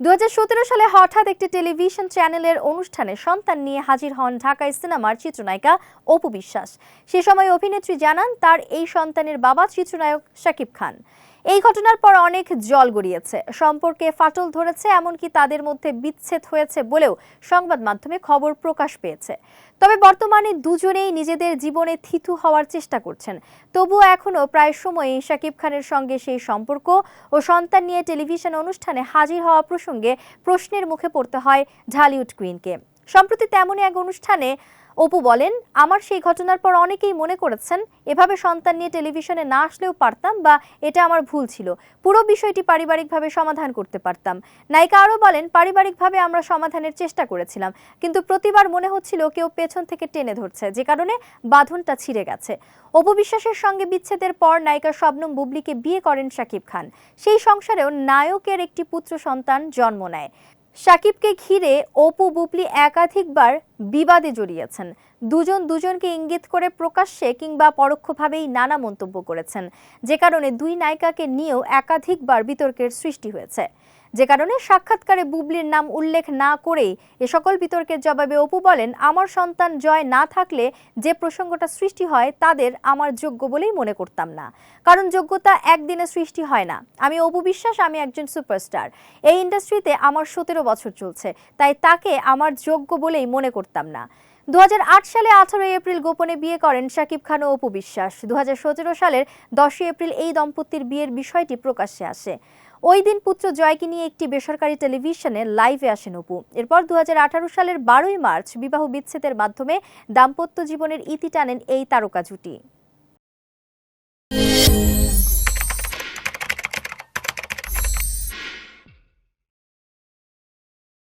দু হাজার সতেরো সালে হঠাৎ একটি টেলিভিশন চ্যানেলের অনুষ্ঠানে সন্তান নিয়ে হাজির হন ঢাকায় সিনেমার চিত্রনায়িকা অপু বিশ্বাস। সে সময় অভিনেত্রী জানান, তার এই সন্তানের বাবা চিত্রনায়ক শাকিব খান। এই ঘটনার পর অনেক জল গড়িয়েছে। সম্পর্কে ফাটল ধরেছে, এমনকি তাদের মধ্যে বিচ্ছেদ হয়েছে বলেও সংবাদ মাধ্যমে খবর প্রকাশ পেয়েছে। তবে বর্তমানে দুজনেই নিজেদের জীবনে থিতু হওয়ার চেষ্টা করছেন। তবুও এখনও প্রায় সময়ই শাকিব খানের সঙ্গে সেই সম্পর্ক ও সন্তান নিয়ে টেলিভিশন অনুষ্ঠানে হাজির হওয়া প্রসঙ্গে প্রশ্নের মুখে পড়তে হয় ঢালিউড কুইনকে। সম্প্রতি তেমনই এক অনুষ্ঠানে অপু বলেন, আমার সেই ঘটনার পর অনেকেই মনে করেছেন, এভাবে সন্তান নিয়ে টেলিভিশনে না আসলেও পারতাম বা এটা আমার ভুল ছিল। পুরো বিষয়টি পারিবারিকভাবে সমাধান করতে পারতাম। নায়িকা আরও বলেন, পারিবারিকভাবে আমরা সমাধানের চেষ্টা করেছিলাম, কিন্তু প্রতিবার মনে হচ্ছিল কেউ পেছন থেকে টেনে ধরছে, যে কারণে বাঁধনটা ছিঁড়ে গেছে। অপু বিশ্বাসের সঙ্গে বিচ্ছেদের পর নায়িকা শবনম বুবলিকে বিয়ে করেন শাকিব খান। সেই সংসারেও নায়কের একটি পুত্র সন্তান জন্ম নেয়। সাকিবকে ঘিরে অপু বুপলি একাধিকবার বিবাদে জড়িয়েছেন। দুজন দুজনকে ইঙ্গিত করে প্রকাশ্যে কিংবা পরোক্ষভাবেই নানা মন্তব্য করেছেন। যে কারণে দুই নায়িকাকে নিয়েও একাধিকবার বিতর্কের সৃষ্টি হয়েছে। যে কারণে সাক্ষাৎকারে বুবলির নাম উল্লেখ না করেই এ সকল বিতর্কের জবাবে অপু বলেন, আমার সন্তান জয় না থাকলে যে প্রসঙ্গটা সৃষ্টি হয় তাদের আমার যোগ্য বলেই মনে করতাম না। কারণ যোগ্যতা একদিনে সৃষ্টি হয় না। আমি অপু বিশ্বাস, আমি একজন সুপারস্টার। এই ইন্ডাস্ট্রিতে আমার সতেরো বছর চলছে, তাই তাকে আমার যোগ্য বলেই মনে করতাম না। দু হাজার আট সালে আঠারোই এপ্রিল গোপনে বিয়ে করেন শাকিব খান ও অপু বিশ্বাস। দু হাজার সতেরো সালের দশই এপ্রিল এই দম্পতির বিয়ের বিষয়টি প্রকাশ্যে আসে। ওই দিন পুত্র জয়কে নিয়ে একটি বেসরকারি টেলিভিশনে লাইভে আসেন অপু। এরপর দু হাজার আঠারো সালের বারোই মার্চ বিবাহ বিচ্ছেদের মাধ্যমে দাম্পত্য জীবনের ইতি টানেন এই তারকা জুটি।